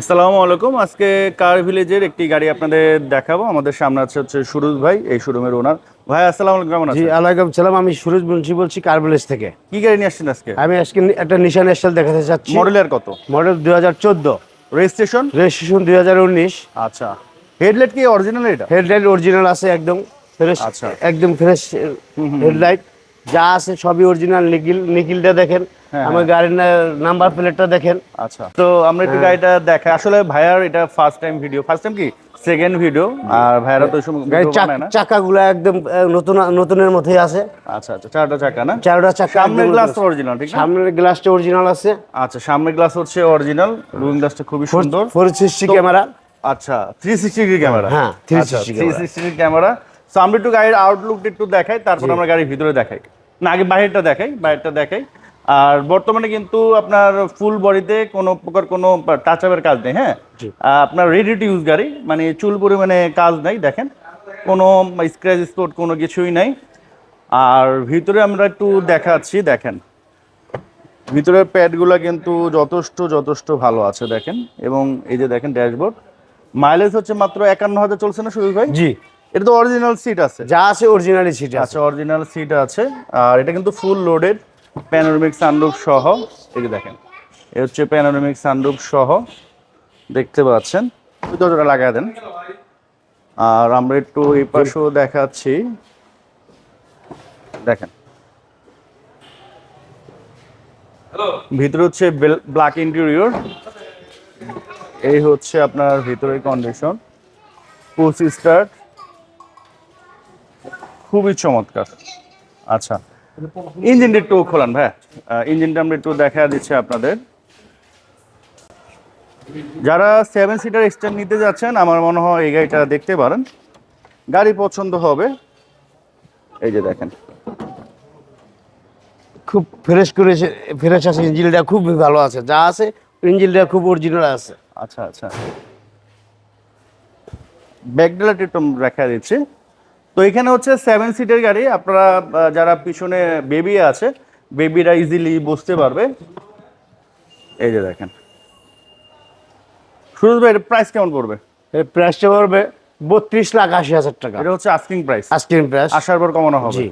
আসসালামু আলাইকুম। আজকে কার ভিলেজের একটি গাড়ি আপনাদের দেখাবো। আমাদের সামনে আছে হচ্ছে সুরজ ভাই এই শোরুমের ওনার। ভাই আসসালামু আলাইকুম কেমন জি আছেন? আলাইকুম সালাম। আমি সুরজ মুন্সি বলছি কার ভিলেজ থেকে? কি গাড়ি নিয়ে আসছেন আজকে? আমি আজকে একটা নিশান এক্সেল দেখাতে চাচ্ছি। মডেলের কত? মডেল দুই হাজার চোদ্দ। রেজিস্ট্রেশন রেজিস্ট্রেশন দুই হাজার উনিশ। আচ্ছা। হেডলাইট কি অরিজিনাল এটা? হেডলাইট অরিজিনাল আছে একদম ফ্রেশ আচ্ছা। একদম ফ্রেশ হেডলাইট যা আছে সবই অরিজিনাল নিকিল নিকিলটা দেখেন হ্যাঁ, আমার গাড়ির নাম্বার প্লেটটা দেখেন। আচ্ছা। তো আমরা একটু গাড়িটা দেখাই। আসলে ভাইয়ার এটা first time video first time কি? সেকেন্ড ভিডিও আর ভাইয়ারা তো সময় চাকাগুলো একদম নতুন নতুনের মধ্যেই আছে। আচ্ছা আচ্ছা। চারটা চাকা না? চারটা চাকা সামনের গ্লাস নতুন। অরিজিনাল ঠিক সামনের গ্লাসটা অরিজিনাল আছে। আচ্ছা সামনের গ্লাস হচ্ছে অরিজিনাল লুকিং গ্লাসটা খুবই সুন্দর। ফোর সিক্সটি ক্যামেরা আচ্ছা থ্রি সিক্সটি ডিগ্রি ক্যামেরা হ্যাঁ, 360 three sixty degree camera so আমরা একটু গাড়ির আউটলুকটা একটু দেখাই তারপর আমরা গাড়ির ভিতরে দেখাই। না আগে বাইরেটা দেখাই বাইরেটা দেখাই। আর বর্তমানে কিন্তু আপনার ফুল বডিতে কোনো প্রকার কোনো টাচ আপের কাজ নেই হ্যাঁ? আপনার রেডি টু ইউজ গাড়ি মানে চুল পরিমাণে কাজ নাই দেখেন। কোনো স্ক্র্যাচ স্পট কোনো কিছুই নাই। আর ভিতরে আমরা একটু দেখাচ্ছি দেখেন। ভিতরের প্যাডগুলো কিন্তু যথেষ্ট যথেষ্ট ভালো আছে দেখেন। এবং এই যে দেখেন ড্যাশবোর্ড। মাইলেজ হচ্ছে মাত্র একান্ন হাজার চলছে না সুরজ ভাই? জি। এটা তো অরিজিনাল সিট আছে। যা আছে অরিজিনালি সিট আছে। আচ্ছা অরিজিনাল সিট আছে। আর এটা কিন্তু ফুল লোডেড প্যানোরামিক সানরুফ সহ। এই দেখেন এ হচ্ছে প্যানোরামিক সানরুফ সহ। দেখতে পাচ্ছেন। দরজাটা লাগাই দেন। আর আমরা একটু এই পাশেও দেখাচ্ছি। দেখেন। ভিতরে হচ্ছে ব্ল্যাক ইন্টেরিয়র এই হচ্ছে আপনার ভিতরের কন্ডিশন পুশ স্টার্ট খুবই চমৎকার। আচ্ছা ইঞ্জিনটা একটু খোলান ভাই। ইঞ্জিনটা আমরা একটু দেখা দিচ্ছি আপনাদের। যারা সেভেন সিটার এক্সটেন্ড নিতে যাচ্ছেন আমার মনে হয় এই গাড়িটা দেখতে পারেন। গাড়ি পছন্দ হবে। এই যে দেখেন। খুব ফ্রেশ করেছে ফ্রেশ আছে ইঞ্জিনটা খুব ভালো আছে। যা আছে ইঞ্জিনটা খুব অরিজিনাল আছে। আচ্ছা আচ্ছা। ব্যাকডেলাট একটু দেখা দিচ্ছি। তো এখানে হচ্ছে সেভেন সিটের গাড়ি আপনারা যারা পিছনে বেবি আছে বেবিরা ইজিলি বসতে পারবে। এই যে দেখেন। সুরজ ভাই প্রাইস কেমন পড়বে? এর প্রাইসটা পড়বে বত্রিশ লাখ আশি হাজার টাকা। এটা হচ্ছে আস্কিং প্রাইস আস্কিং প্রাইস আসার পর কমানো হবে।